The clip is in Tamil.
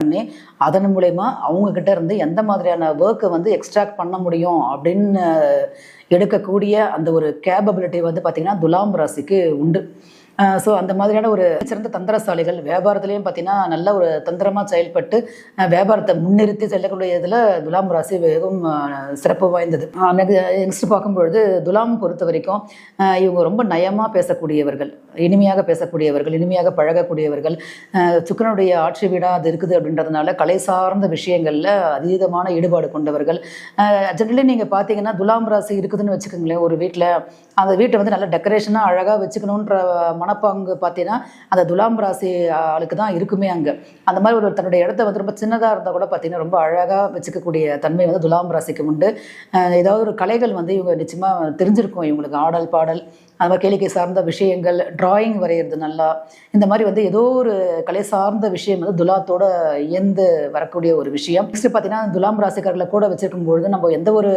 பண்ணி அதன் மூலயமா அவங்கக்கிட்ட இருந்து எந்த மாதிரியான ஒர்க்கை வந்து எக்ஸ்ட்ராக்ட் பண்ண முடியும் அப்படின்னு எடுக்கக்கூடிய அந்த ஒரு கேபபிலிட்டி வந்து பார்த்திங்கன்னா துலாம் ராசிக்கு உண்டு. ஸோ அந்த மாதிரியான ஒரு சிறந்த தந்திரசாலிகள் வியாபாரத்துலேயும் பார்த்தீங்கன்னா நல்ல ஒரு தந்திரமாக செயல்பட்டு வியாபாரத்தை முன்னிறுத்தி செல்லக்கூடிய இதில் துலாம் ராசி மிகவும் சிறப்பு வாய்ந்தது. நெக்ஸ்ட் பார்க்கும்பொழுது துலாம் பொறுத்த வரைக்கும் இவங்க ரொம்ப நயமாக பேசக்கூடியவர்கள் இனிமையாக பேசக்கூடியவர்கள் இனிமையாக பழகக்கூடியவர்கள். சுக்கனுடைய ஆட்சி வீடாக அது இருக்குது அப்படின்றதுனால கலை சார்ந்த விஷயங்களில் அதீதமான ஈடுபாடு கொண்டவர்கள். ஜென்ரலி நீங்கள் பார்த்தீங்கன்னா துலாம் ராசி இருக்குதுன்னு வச்சுக்கோங்களேன் ஒரு வீட்டில் அந்த வீட்டை வந்து நல்லா டெக்கரேஷனாக அழகாக வச்சுக்கணுன்ற மன மனப்பாங்கு பார்த்தீங்கன்னா அந்த துலாம் ராசி ஆளுக்கு தான் இருக்குமே அங்கே. அந்த மாதிரி ஒரு தன்னுடைய இடத்த வந்து ரொம்ப சின்னதாக இருந்தால் கூட பார்த்தீங்கன்னா ரொம்ப அழகாக வச்சுக்கக்கூடிய தன்மை வந்து துலாம் ராசிக்கு உண்டு. ஏதாவது ஒரு கலைகள் வந்து இவங்க நிச்சயமாக தெரிஞ்சிருக்கும் இவங்களுக்கு. ஆடல் பாடல் அது மாதிரி கேளிக்கை சார்ந்த விஷயங்கள் டிராயிங் வரைகிறது நல்லா. இந்த மாதிரி வந்து ஏதோ ஒரு கலை சார்ந்த விஷயம் வந்து துலாத்தோட இயந்து வரக்கூடிய ஒரு விஷயம். நெக்ஸ்ட் பார்த்தீங்கன்னா துலாம் ராசிக்காரர்களை கூட வச்சிருக்கும் பொழுது நம்ம எந்த ஒரு